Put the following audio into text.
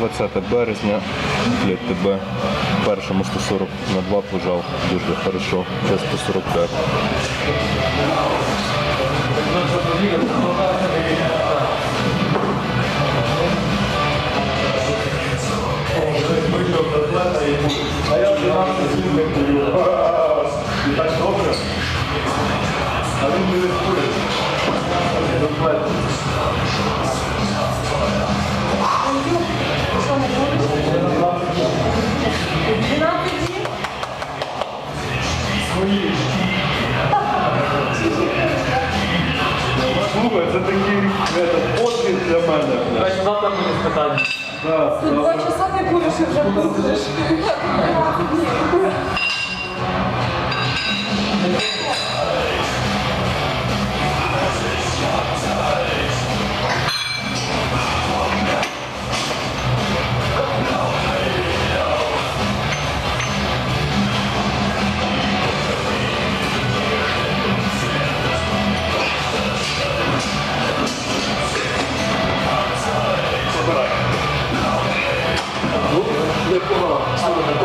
20 березня для тебе. Першому 140 на 2 пожав дуже хорошо. Це 145. А я 12 зімних курю. І так добре. А він не курить. Слухай, це такий подвиг для мене. Завтра буде спитання. Тут два часа не куриш і вже пустиш. 내꺼가 사는